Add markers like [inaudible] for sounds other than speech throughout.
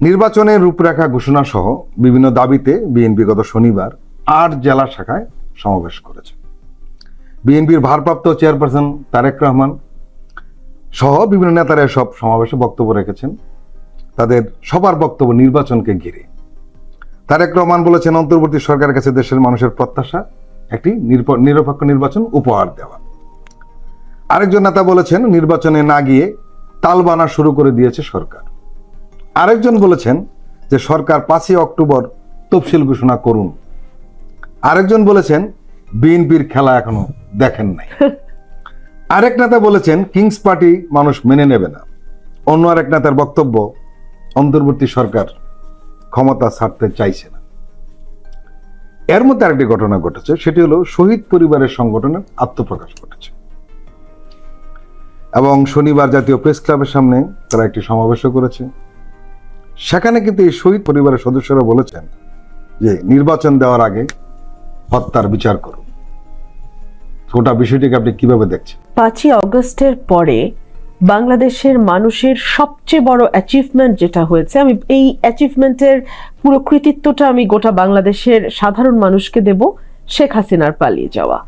নির্বাচনের রূপরেখা ঘোষণা সহ বিভিন্ন দাবিতে বিএনপি গত শনিবার আট জেলা শাখায় সমাবেশ করেছে। বিএনপির ভারপ্রাপ্ত চেয়ারপারসন তারেক রহমান সহ বিভিন্ন নেতারা সব সমাবেশে বক্তব্য রেখেছেন। তাদের সবার বক্তব্য নির্বাচনকে ঘিরে। তারেক রহমান বলেছেন, অন্তর্বর্তী সরকারের কাছে দেশের মানুষের প্রত্যাশা, একটি নিরপ- নিরপেক্ষ নির্বাচন উপহার দেওয়া। আরেকজন নেতা বলেছেন, নির্বাচনে না গিয়ে তালবানা শুরু করে দিয়েছে সরকার। আরেকজন বলেছেন যে সরকার পাঁচই অক্টোবর তফসিল ঘোষণা করুন। আরেকজন বলেছেন বিএনপির খেলা এখনও দেখেন নাই। [laughs] আরেক নেতা বলেছেন কিংস পার্টি মানুষ মেনে নেবে না। অন্য আরেক নেতার বক্তব্য অন্তর্বর্তী সরকার ক্ষমতা ছাড়তে চাইছে না। এর মধ্যে আরেকটি ঘটনা ঘটেছে সেটি হলো শহীদ পরিবারের সংগঠনের আত্মপ্রকাশ ঘটেছে। এবং শনিবার জাতীয় প্রেস ক্লাবের সামনে তারা একটি সমাবেশও করেছে। সেখানে কিন্তু এই শহীদ পরিবারের সদস্যরা বলেছেন যে নির্বাচন দেওয়ার আগে হত্যার বিচার করুন। গোটা বিষয়টিকে আপনি কীভাবে দেখছেন? পাঁচই অগস্টের পরে বাংলাদেশের মানুষের সবচেয়ে বড় অ্যাচিভমেন্ট যেটা হয়েছে, আমি এই অ্যাচিভমেন্টের পুরো কৃতিত্বটা আমি গোটা বাংলাদেশের সাধারণ মানুষকে দেব শেখ হাসিনার পালিয়ে যাওয়া।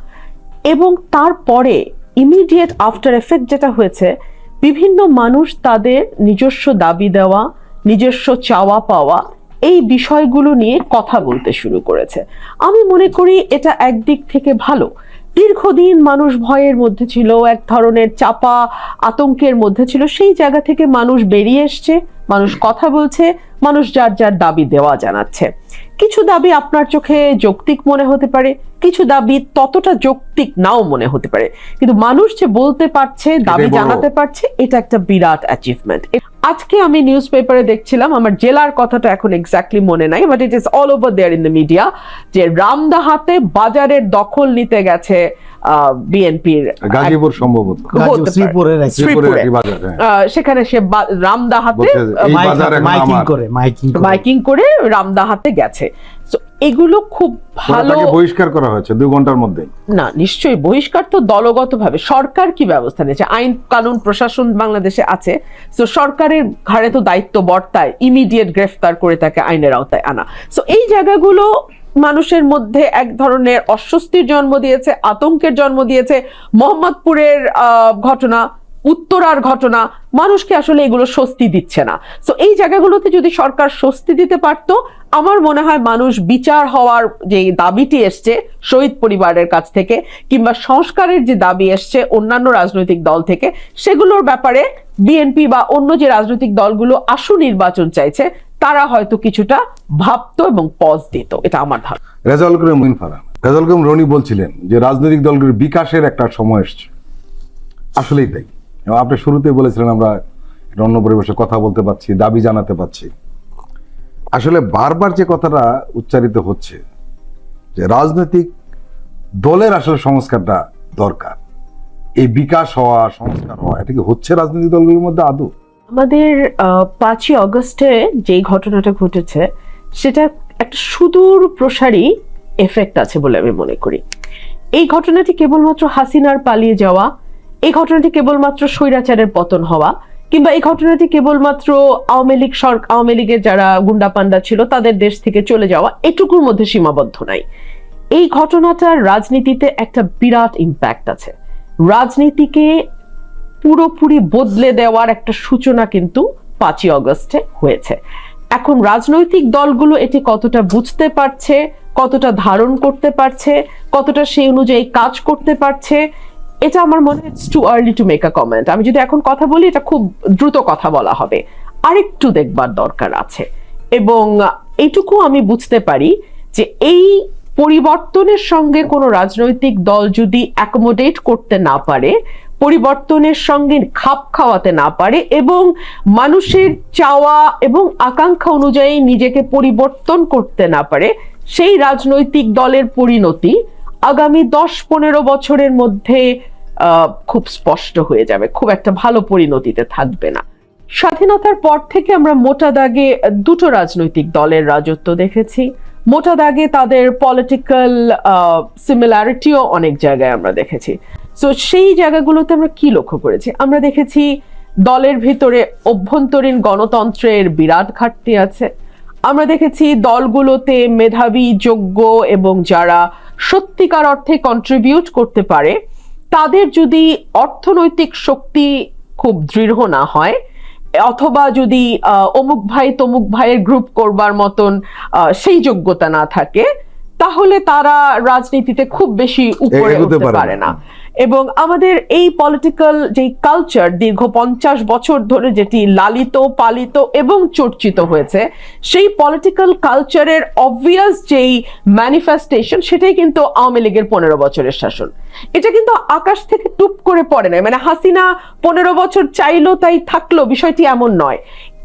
এবং তারপরে ইমিডিয়েট আফটার এফেক্ট যেটা হয়েছে, বিভিন্ন মানুষ তাদের নিজস্ব দাবি দেওয়া নিজস্ব চাওয়া পাওয়া এই বিষয়গুলো নিয়ে কথা বলতে শুরু করেছে। আমি মনে করি এটা একদিক থেকে ভালো। দীর্ঘদিন মানুষ ভয়ের মধ্যে ছিল, এক ধরনের চাপা আতঙ্কের মধ্যে ছিল। সেই জায়গা থেকে মানুষ বেরিয়ে এসছে, মানুষ কথা বলছে, মানুষ যার যার দাবি দেওয়া জানাচ্ছে। কিছু দাবি আপনার চোখে যৌক্তিক মনে হতে পারে কিছু দাবি ততটা যৌক্তিক নাও মনে হতে পারে। কিন্তু মানুষ যে বলতে পারছে দাবি জানাতে পারছে এটা একটা বিরাট অ্যাচিভমেন্ট আজকে আমি নিউজ পেপারে দেখছিলাম আমার জেলার কথাটা এখন এক্স্যাক্টলি মনে নাই but it is all over there in the media যে রামদাহাতে বাজারের দখল নিতে গেছে বিএনপির গাজীপুর সম্ভবত। হ্যাঁ। আহ, সেখানে সে বলছে এই মাইক- করে মাইকিং করে। মাইকিং করে রামদাহাতে গেছে। এগুলো খুব ভালো বহিষ্কার করা হয়েছে দুই ঘণ্টার মধ্যে না নিশ্চয়ই বহিষ্কার তো দলগতভাবে। সরকার কি ব্যবস্থা নিয়েছে? আইন কানুন প্রশাসন বাংলাদেশে আছে। তো সরকারের ঘাড়ে তো দায়িত্ব বর্তায় ইমিডিয়েট গ্রেফতার করে তাকে আইনের আওতায় আনা। সো এই জায়গাগুলো মানুষের মধ্যে এক ধরনের অস্বস্তির জন্ম দিয়েছে আতঙ্কের জন্ম দিয়েছে। মোহাম্মদপুরের আহ, ঘটনা উত্তরার ঘটনা, মানুষকে আসলে এগুলো স্বস্তি দিচ্ছে না। তো এই জায়গাগুলোতে যদি সরকার স্বস্তি দিতে পারতো, আমার মনে হয় মানুষ বিচার হওয়ার যে দাবিটি এসছে শহীদ পরিবারের কাছ থেকে, কিংবা সংস্কারের যে দাবি এসছে অন্যান্য রাজনৈতিক দল থেকে, সেগুলোর ব্যাপারে বিএনপি বা অন্য যে রাজনৈতিক দলগুলো আশু নির্বাচন চাইছে, তারা হয়তো কিছুটা ভাবতো এবং পজ দিত। এটা আমার ধারণা। মুইন করিম রনি বলছিলেন যে, রাজনৈতিক দলগুলির বিকাশের একটা সময় এসছে। আসলেই তাই। এবং আপনি শুরুতেই বলেছিলেন আমরা অন্য পরিবেশে কথা বলতে পারছি, দাবি জানাতে পারছি। আসলে বারবার যে কথাটা উচ্চারিত হচ্ছে, যে রাজনৈতিক দলের আসলে সংস্কারটা দরকার। এই বিকাশ হওয়া, সংস্কার হওয়া, এটা কি হচ্ছে রাজনৈতিক দলগুলোর মধ্যে আদৌ? আমাদের পাঁচই অগস্টে যেই ঘটনাটা ঘটেছে, সেটা একটা সুদূর প্রসারী এফেক্ট আছে বলে আমি মনে করি। এই ঘটনাটি কেবলমাত্র হাসিনার পালিয়ে যাওয়া এই ঘটনাটি কেবলমাত্র স্বৈরাচারের পতন হওয়া কিংবা এই ঘটনাটি কেবলমাত্র আওয়ামী লীগ সরকার আওয়ামী লীগের যারা গুন্ডা পান্ডা ছিল, তাদের দেশ থেকে চলে যাওয়া এটুকুর মধ্যে সীমাবদ্ধ নাই। এই ঘটনাটার রাজনীতিতে একটা বিরাট ইম্প্যাক্ট আছে। রাজনীতিকে পুরোপুরি বদলে দেওয়ার একটা সূচনা কিন্তু পাঁচই অগস্টে হয়েছে। এখন রাজনৈতিক দলগুলো এটি কতটা বুঝতে পারছে, কতটা ধারণ করতে পারছে, কতটা সেই অনুযায়ী কাজ করতে পারছে এটা আমার মনে হয় too early to make a comment আমি যদি এখন কথা বলি, এটা খুব দ্রুত কথা বলা হবে। আরেকটু দেখবার দরকার আছে। এবং এইটুকু আমি বুঝতে পারি যে এই পরিবর্তনের সঙ্গে কোনো রাজনৈতিক দল যদি অ্যাকোমোডেট করতে না পারে, পরিবর্তনের সঙ্গে খাপ খাওয়াতে না পারে এবং মানুষের চাওয়া এবং আকাঙ্ক্ষা অনুযায়ী নিজেকে পরিবর্তন করতে না পারে, সেই রাজনৈতিক দলের পরিণতি আগামী দশ পনেরো বছরের মধ্যে খুব স্পষ্ট হয়ে যাবে, খুব একটা ভালো পরিণতিতে থাকবে না। স্বাধীনতার পর থেকে আমরা মোটা দাগে দুটো রাজনৈতিক দলের রাজত্ব দেখেছি। মোটা দাগে তাদের পলিটিক্যাল সিমিলারিটিও অনেক জায়গায় আমরা দেখেছি। তো সেই জায়গাগুলোতে আমরা কি লক্ষ্য করেছি? আমরা দেখেছি দলের ভিতরে অভ্যন্তরীণ গণতন্ত্রের বিরাট ঘাটতি আছে। আমরা দেখেছি দলগুলোতে মেধাবী, যোগ্য এবং যারা সত্যিকার অর্থে কন্ট্রিবিউট করতে পারে তাদের যদি অর্থনৈতিক শক্তি খুব দৃঢ় না হয় অথবা যদি আহ, অমুক ভাই তমুক ভাইয়ের গ্রুপ করবার মতন আহ, সেই যোগ্যতা না থাকে তাহলে তারা রাজনীতিতে খুব বেশি উপরে উঠতে পারে না। এবং আমাদের এই পলিটিক্যাল যে কালচার দীর্ঘ পঞ্চাশ বছর ধরে যেটি লালিত, পালিত এবং চর্চিত হয়েছে, সেই পলিটিক্যাল কালচারের অবভিয়াস যেই ম্যানিফেস্টেশন সেটাই কিন্তু আওয়ামী লীগের পনেরো বছরের শাসন। এটা কিন্তু আকাশ থেকে টুপ করে পড়ে নাই। মানে হাসিনা পনেরো বছর চাইলো, তাই থাকল, বিষয়টি এমন নয়।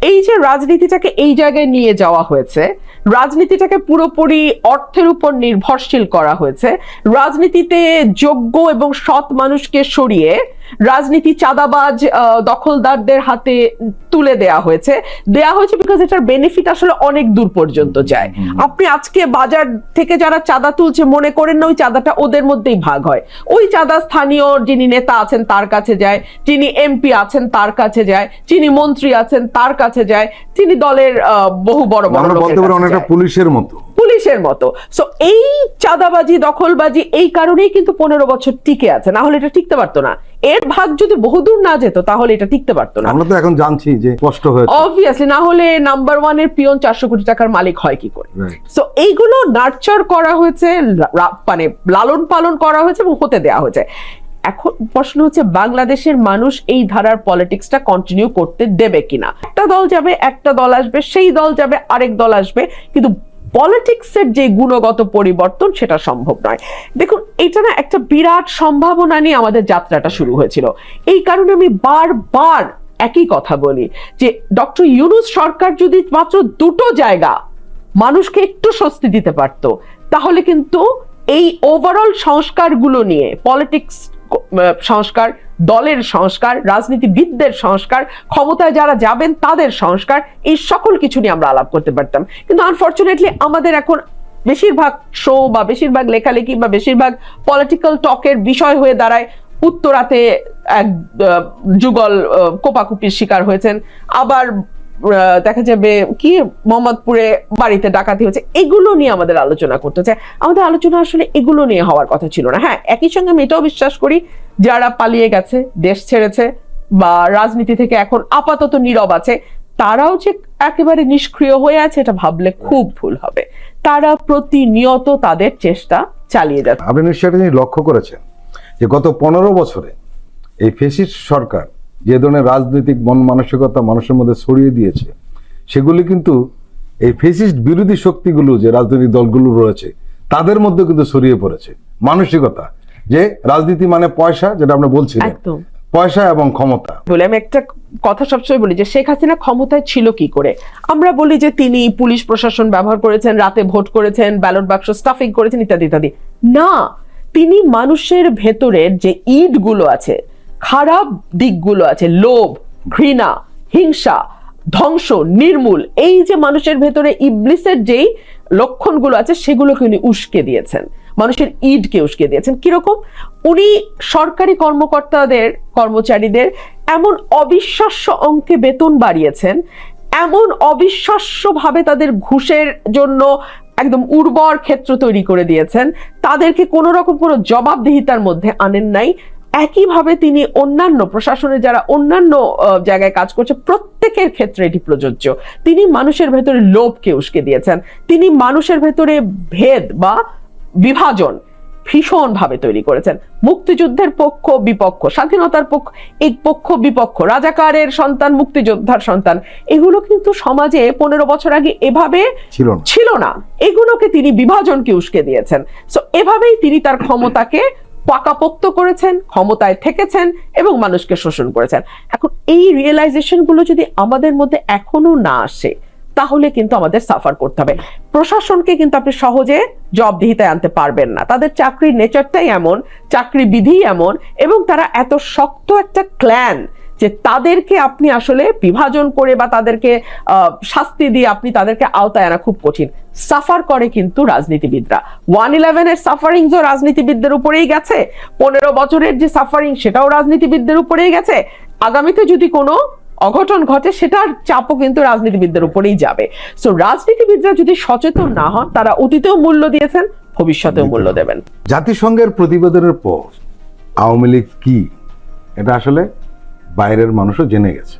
এই যে রাজনীতিটাকে এই জায়গায় নিয়ে যাওয়া হয়েছে রাজনীতিটাকে পুরোপুরি অর্থের উপর নির্ভরশীল করা হয়েছে। রাজনীতিতে যোগ্য এবং সৎ মানুষকে সরিয়ে রাজনীতি চাঁদাবাজ দখলদারদের হাতে তুলে দেয়া হয়েছে। দেয়া হয়েছে বিকজ এটার বেনিফিট আসলে অনেক দূর পর্যন্ত যায়। আপনি আজকে বাজার থেকে যারা চাঁদা তুলছে মনে করেন না ওই চাঁদাটা ওদের মধ্যেই ভাগ হয়। ওই চাঁদা স্থানীয় যিনি নেতা আছেন তার কাছে যায়। যিনি এমপি আছেন তার কাছে যায়। যিনি মন্ত্রী আছেন তার কাছে যায়। তিনি দলের আহ, বহু বড় বড় অনেকটা পুলিশের মতো। পুলিশের মতো। সো এই চাঁদাবাজি দখলবাজি এই কারণেই কিন্তু পনেরো বছর টিকে আছে। না হলে এটা টিকতে পারতো না। এর ভাগ যদি বহুদূর না যেত তাহলে এটা টিকতে পারতো না। আমরা তো এখন জানছি যে স্পষ্ট হয়েছে। অবভিয়াসলি না হলে নাম্বার ওয়ানের পিয়ন চারশো কোটি টাকার মালিক হয় কি করে? সো এইগুলো নার্চার করা হয়েছে মানে লালন পালন করা হয়েছে এবং হতে দেওয়া হয়েছে। এখন প্রশ্ন হচ্ছে বাংলাদেশের মানুষ এই ধারার পলিটিক্সটা কন্টিনিউ করতে দেবে কিনা? একটা দল যাবে একটা দল আসবে সেই দল যাবে আরেক দল আসবে কিন্তু পলিটিক্সের যে গুণগত পরিবর্তন, সেটা সম্ভব নয়। দেখুন, এটা না একটা বিরাট সম্ভাবনা নিয়ে আমাদের যাত্রাটা শুরু হয়েছিল। এই কারণে আমি বারবার একই কথা বলি যে, ডক্টর ইউনুস সরকার যদি মাত্র দুটো জায়গা মানুষকে একটু স্বস্তি দিতে পারতো, তাহলে কিন্তু এই ওভারঅল সংস্কারগুলো নিয়ে পলিটিক্স সংস্কার দলের সংস্কার, রাজনীতিবিদদের সংস্কার, ক্ষমতায় যারা যাবেন তাদের সংস্কার, এই সকল কিছু নিয়ে আমরা আলাপ করতে পারতাম। কিন্তু আনফর্চুনেটলি আমাদের এখন বেশিরভাগ শো বা বেশিরভাগ লেখালেখি বা বেশিরভাগ পলিটিক্যাল টকের বিষয় হয়ে দাঁড়ায়। উত্তরাতে এক যুগল কোপাকুপির শিকার হয়েছেন। আবার দেখা যাবে কি মোহাম্মদপুরে বাড়িতে ডাকাতি হচ্ছে এগুলো নিয়ে আমাদের আলোচনা করতে চাই আমাদের আলোচনা আসলে এগুলো নিয়ে হওয়ার কথা ছিল না। হ্যাঁ একই সঙ্গে আমি এটাও বিশ্বাস করি, যারা পালিয়ে গেছে, দেশ ছেড়েছে বা রাজনীতি থেকে এখন আপাতত নীরব আছে, তারাও যে একেবারে নিষ্ক্রিয় হয়ে আছে, এটা ভাবলে খুব ভুল হবে। তারা প্রতিনিয়ত তাদের চেষ্টা চালিয়ে যাচ্ছে। আপনি নিশ্চয়ই লক্ষ্য করেছেন যে গত পনেরো বছরে এই ফেসিস্ট সরকার যে ধরনের রাজনৈতিক মন মানসিকতা মানুষের মধ্যে ছড়িয়ে দিয়েছে সেগুলি কিন্তু এই ফেসিস্ট বিরোধী শক্তিগুলো যে রাজনৈতিক দলগুলো রয়েছে তাদের মধ্যে কিন্তু ছড়িয়ে পড়েছে। মানসিকতা যে রাজনীতি মানে পয়সা যেটা আমরা একদম। পয়সা এবং ক্ষমতা। বলে আমি একটা কথা সবসময় বলি যে শেখ হাসিনা ক্ষমতায় ছিল কি করে? আমরা বলি যে তিনি পুলিশ প্রশাসন ব্যবহার করেছেন রাতে ভোট করেছেন ব্যালট বাক্স স্টাফিং করেছেন ইত্যাদি ইত্যাদি। না তিনি মানুষের ভেতরের যে ইটগুলো আছে খারাপ দিকগুলো আছে, লোভ, ঘৃণা, হিংসা, ধ্বংস, নির্মূল। এই যে মানুষের ভেতরে ইবলিসের যেই লক্ষণগুলো আছে, সেগুলোকে উনি উস্কে দিয়েছেন। মানুষের ইডকে উস্কে দিয়েছেন। কীরকম? উনি সরকারি কর্মকর্তাদের, কর্মচারীদের এমন অবিশ্বাস্য অঙ্কে বেতন বাড়িয়েছেন, এমন অবিশ্বাস্যভাবে তাদের ঘুষের জন্য একদম উর্বর ক্ষেত্র তৈরি করে দিয়েছেন। তাদেরকে কোনো রকম কোনো জবাবদিহিতার মধ্যে আনেন নাই। একইভাবে তিনি অন্যান্য প্রশাসনের যারা অন্যান্য জায়গায় কাজ করছে প্রত্যেকের ক্ষেত্রে এটি প্রযোজ্য। তিনি মানুষের ভেতরে লোভকে উস্কে দিয়েছেন। তিনি মানুষের ভেতরে ভেদ বা বিভাজন ভীষণ ভাবে তৈরি করেছেন। মুক্তিযুদ্ধের পক্ষ বিপক্ষ স্বাধীনতার পক্ষ এই পক্ষ বিপক্ষ রাজাকারের সন্তান মুক্তিযোদ্ধার সন্তান এগুলো কিন্তু সমাজে পনেরো বছর আগে এভাবে ছিল না। ছিল না। এগুলোকে তিনি বিভাজনকে উস্কে দিয়েছেন। সো এভাবেই তিনি তার ক্ষমতাকে পাকাপোক্ত করেছেন, ক্ষমতায় থেকেছেন এবং মানুষকে শোষণ করেছেন। এখন এই রিয়েলাইজেশনগুলো যদি আমাদের মধ্যে এখনও না আসে, তাহলে কিন্তু আমাদের সাফার করতে হবে। প্রশাসনকে কিন্তু আপনি সহজে জবদিহিতায় আনতে পারবেন না। তাদের চাকরির নেচারটাই এমন চাকরি বিধি এমন এবং তারা এত শক্ত একটা ক্ল্যান যে তাদেরকে আপনি আসলে বিভাজন করে বা তাদেরকে শাস্তি দিয়ে আপনি তাদেরকে আওতায় আনা খুব কঠিন। সাফার করে কিন্তু রাজনীতিবিদরা। ওয়ান ইলেভেনের সাফারিং রাজনীতিবিদদের উপরেই গেছে। পনেরো বছরের যে সাফারিং সেটাও রাজনীতিবিদদের উপরেই গেছে। আগামীতে যদি কোনো অঘটন ঘটে, সেটার চাপও কিন্তু রাজনীতিবিদদের উপরেই যাবে। সো রাজনীতিবিদরা যদি সচেতন না হন, তারা অতীতেও মূল্য দিয়েছেন, ভবিষ্যতেও মূল্য দেবেন। জাতিসংঘের প্রতিবেদনের পর আওয়ামী লীগ কি? এটা আসলে বাইরের মানুষও জেনে গেছে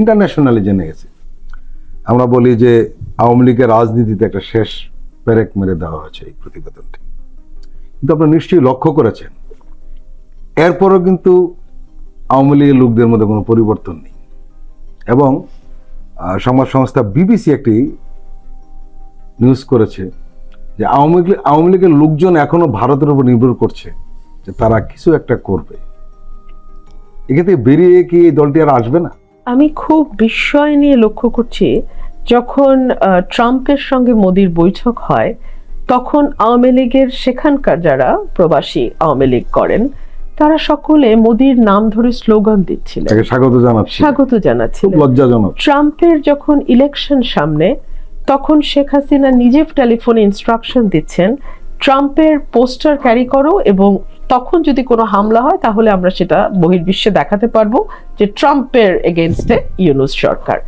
ইন্টারন্যাশনালি জেনে গেছে। আমরা বলি যে আওয়ামী লীগের রাজনীতিতে একটা শেষ পেরেক মেরে দেওয়া হয়েছে এই প্রতিবেদনটি। কিন্তু আপনারা নিশ্চয়ই লক্ষ্য করেছেন, এরপরও কিন্তু আওয়ামী লীগের লোকদের মধ্যে কোনো পরিবর্তন নেই। এবং সংবাদ সংস্থা বিবিসি একটি নিউজ করেছে যে আওয়ামী লীগ, আওয়ামী লীগের লোকজন এখনও ভারতের উপর নির্ভর করছে যে তারা কিছু একটা করবে। এক্ষেত্রে বেরিয়ে কি এই দলটি আর আসবে না? আমি খুব বিস্ময় নিয়ে লক্ষ্য করছি যখন ট্রাম্পের সঙ্গে মোদির বৈঠক হয় তখন আওয়ামী লীগের সেখানকার যারা প্রবাসী আওয়ামী লীগ করেন তারা সকলে মোদির নাম ধরে স্লোগান দিচ্ছিলেন। স্বাগত জানাচ্ছি স্বাগত খুব জানাচ্ছিলেন। লজ্জাজনক। ট্রাম্পের যখন ইলেকশন সামনে তখন শেখ হাসিনা নিজে টেলিফোনে ইনস্ট্রাকশন দিচ্ছেন ট্রাম্পের পোস্টার ক্যারি করো এবং তখন যদি কোনো হামলা হয়, তাহলে আমরা সেটা বহির্বিশ্বে দেখাতে পারব যে ট্রাম্পের এগেনস্টে ইউনুস সরকার।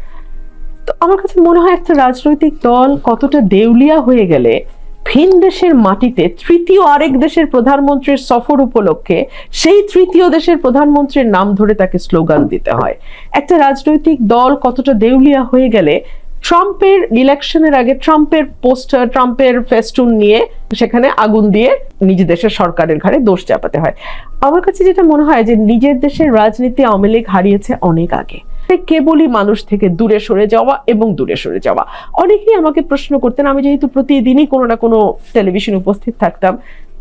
তো আমার কাছে মনে হয় একটা রাজনৈতিক দল কতটা দেউলিয়া হয়ে গেলে ভিন দেশের মাটিতে তৃতীয় আরেক দেশের প্রধানমন্ত্রীর সফর উপলক্ষে সেই তৃতীয় দেশের প্রধানমন্ত্রীর নাম ধরে তাকে স্লোগান দিতে হয়। একটা রাজনৈতিক দল কতটা দেউলিয়া হয়ে গেলে ট্রাম্পের ইলেকশনের আগে ট্রাম্পের পোস্টার ট্রাম্পের ফেস্টুন নিয়ে সেখানে আগুন দিয়ে নিজ দেশের সরকারের ঘাড়ে দোষ চাপাতে হয়। আমার কাছে যেটা মনে হয় যে নিজের দেশের রাজনীতি আওয়ামী লীগ হারিয়েছে অনেক আগে। কেবলই মানুষ থেকে দূরে সরে যাওয়া এবং দূরে সরে যাওয়া। অনেকেই আমাকে প্রশ্ন করতেন, আমি যেহেতু প্রতিদিনই কোনো না কোনো টেলিভিশনে উপস্থিত থাকতাম,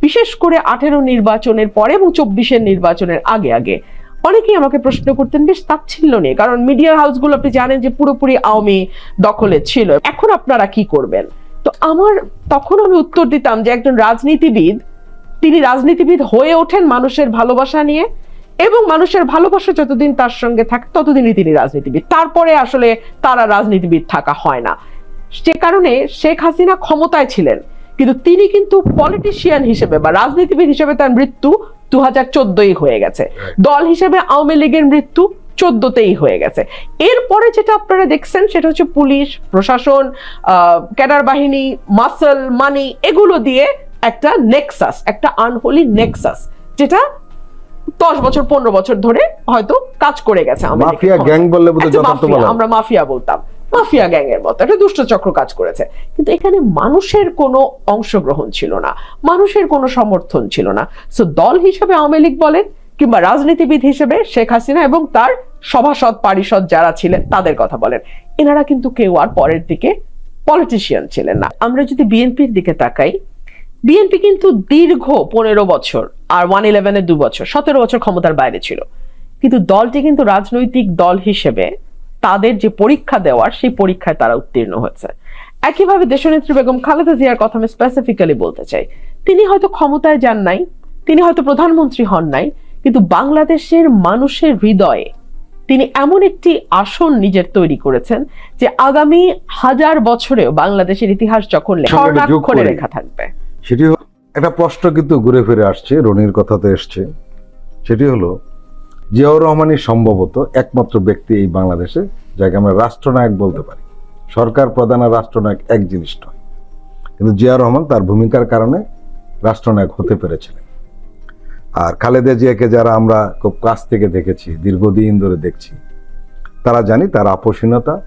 বিশেষ করে আঠেরো নির্বাচনের পরে এবং চব্বিশের নির্বাচনের আগে আগে। অনেকেই আমাকে প্রশ্ন করতেন, বেশ তাচ্ছিল্য নিয়ে। কারণ মিডিয়া হাউসগুলো আপনি জানেন যে পুরোপুরি আওয়ামী দখলে ছিল। এখন আপনারা কি করবেন? তো আমার তখন আমি উত্তর দিতাম যে একজন রাজনীতিবিদ, তিনি রাজনীতিবিদ হয়ে ওঠেন মানুষের ভালোবাসা নিয়ে এবং মানুষের ভালোবাসা যতদিন তার সঙ্গে থাকে, ততদিনই তিনি রাজনীতিবিদ। তারপরে আসলে তারা রাজনীতিবিদ থাকা হয় না। সে কারণে শেখ হাসিনা ক্ষমতায় ছিলেন, কিন্তু তিনি কিন্তু পলিটিশিয়ান হিসেবে বা রাজনীতিবিদ হিসেবে তার মৃত্যু দু হাজার চোদ্দই হয়ে গেছে। দল হিসেবে আওয়ামী লীগের মৃত্যু চোদ্দতেই হয়ে গেছে। এরপরে যেটা আপনারা দেখছেন সেটা হচ্ছে পুলিশ প্রশাসন আহ, ক্যাডার বাহিনী মাসল মানি এগুলো দিয়ে একটা নেক্সাস একটা আনহোলি নেক্সাস যেটা দশ বছর পনেরো বছর ধরে হয়তো কাজ করে গেছে লীগের মাফিয়া গ্যাং বললে মাফিয়া, আমরা মাফিয়া বলতাম। মাফিয়া গ্যাং এর মতো, একটা দুষ্ট চক্র কাজ করেছে। কিন্তু এখানে মানুষের কোনো অংশগ্রহণ ছিল না, মানুষের কোনো সমর্থন ছিল না। সো দল হিসেবে আওয়ামী লীগ বলেন কিংবা রাজনীতিবিদ হিসেবে শেখ হাসিনা এবং তার সভাসদ পারিষদ যারা ছিলেন, তাদের কথা বলেন। এনারা কিন্তু কেউ আর পরের দিকে পলিটিশিয়ান ছিলেন না। আমরা যদি বিএনপির দিকে তাকাই, বিএনপি কিন্তু দীর্ঘ পনেরো বছর আর ওয়ান ইলেভেনের দু বছর, সতেরো বছর ক্ষমতার বাইরে ছিল। কিন্তু দলটি কিন্তু রাজনৈতিক দল হিসেবে তাদের যে পরীক্ষা দেওয়ার সেই পরীক্ষায় তারা উত্তীর্ণ হয়েছে একইভাবে দেশনেত্রী বেগম খালেদা জিয়ার কথা আমি স্পেসিফিক্যালি বলতে চাই। তিনি হয়তো ক্ষমতায় যান নাই তিনি হয়তো প্রধানমন্ত্রী হন নাই কিন্তু বাংলাদেশের মানুষের হৃদয়ে তিনি এমন একটি আসন নিজের তৈরি করেছেন যে আগামী হাজার বছরেও বাংলাদেশের ইতিহাস যখন স্বর্ণাক্ষরে লেখা থাকবে। সেটি হলো একটা প্রশ্ন কিন্তু ঘুরে ফিরে আসছে রনির কথাতে এসছে। সেটি হলো জিয়াউর রহমানই সম্ভবত একমাত্র ব্যক্তি এই বাংলাদেশে যাকে আমরা রাষ্ট্রনায়ক বলতে পারি। সরকার প্রধান আর রাষ্ট্রনায়ক এক জিনিস নয়। কিন্তু জিয়াউর রহমান তার ভূমিকার কারণে রাষ্ট্রনায়ক হতে পেরেছিলেন। আর খালেদা জিয়াকে যারা আমরা খুব কাছ থেকে দেখেছি দীর্ঘদিন ধরে দেখছি তারা জানি তার আপোষহীনতা।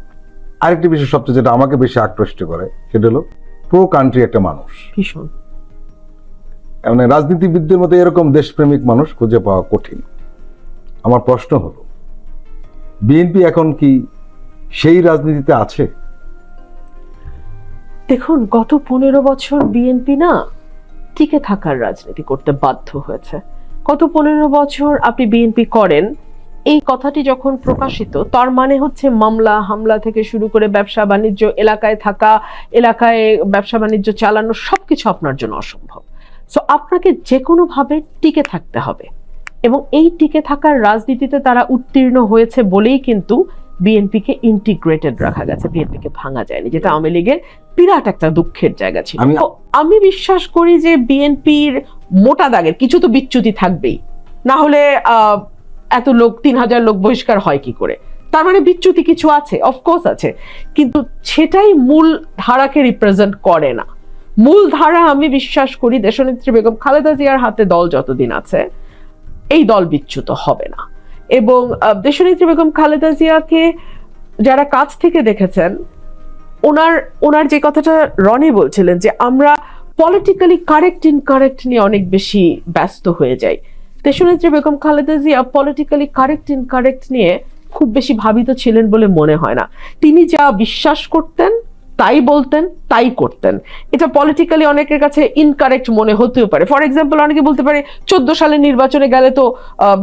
আরেকটি বিষয় সবচেয়ে যেটা আমাকে বেশি আকৃষ্ট করে সেটা হলো প্রো কান্ট্রি একটা মানুষ। মানে রাজনীতিবিদদের মধ্যে এরকম দেশপ্রেমিক মানুষ খুঁজে পাওয়া কঠিন। আমার প্রশ্ন হলো, বিএনপি এখন কি সেই রাজনীতিতে আছে? দেখুন, গত পনেরো বছর বিএনপি না টিকে থাকার রাজনীতি করতে বাধ্য হয়েছে। গত পনেরো বছর আপনি বিএনপি করেন, এই কথাটি যখন প্রকাশিত, তার মানে হচ্ছে মামলা, হামলা থেকে শুরু করে ব্যবসা বাণিজ্য, এলাকায় থাকা, এলাকায় ব্যবসা বাণিজ্য চালানো, সবকিছু আপনার জন্য অসম্ভব। সো আপনাকে যে কোনোভাবে টিকে থাকতে হবে। এবং এই টিকে থাকার রাজনীতিতে তারা উত্তীর্ণ হয়েছে বলেই কিন্তু বিএনপিকে ইন্টিগ্রেটেড রাখা গেছে। বিএনপিকে ভাঙা যায়নি যেটা আওয়ামী লীগের বিরাট একটা দুঃখের জায়গা ছিল। আমি- বিশ্বাস করি যে বিএনপির মোটা দাগের কিছু তো বিচ্যুতি থাকবেই। না হলে আহ, এত লোক তিন হাজার লোক বহিষ্কার হয় কি করে? তার মানে বিচ্যুতি কিছু আছে অফকোর্স আছে। কিন্তু সেটাই মূল ধারাকে রিপ্রেজেন্ট করে না। মূল ধারা আমি বিশ্বাস করি দেশনেত্রী বেগম খালেদা জিয়ার হাতে দল যতদিন আছে এই দল বিচ্যুত হবে না। এবং দেশনেত্রী বেগম খালেদা জিয়াকে যারা কাছ থেকে দেখেছেন, ওনার ওনার যে কথাটা রনি বলছিলেন যে আমরা পলিটিক্যালি কারেক্ট ইনকারেক্ট নিয়ে অনেক বেশি ব্যস্ত হয়ে যাই। দেশনেত্রী Begum Khaleda Zia politically correct incorrect নিয়ে খুব বেশি ভাবিত ছিলেন বলে মনে হয় না। তিনি যা বিশ্বাস করতেন তাই বলতেন, তাই করতেন। এটা পলিটিক্যালি অনেকের কাছে ইনকারেক্ট মনে হতেও পারে। ফর এক্সাম্পল অনেকে বলতে পারে, চোদ্দ সালের নির্বাচনে গেলে তো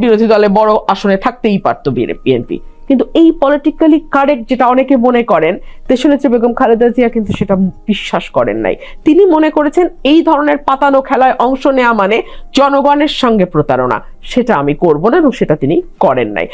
বিরোধী দলে বড় আসনে থাকতেই পারতো বিএনপি। কিন্তু এই পলিটিক্যালি কারেক্ট যেটা অনেকে মনে করেন দেশনেত্রী বেগম খালেদা জিয়া, কিন্তু সেটা বিশ্বাস করেন নাই। তিনি মনে করেছেন, এই ধরনের পাতানো খেলায় অংশ নেওয়া মানে জনগণের সঙ্গে প্রতারণা। সেটা আমি করব না এবং সেটা তিনি করেন নাই।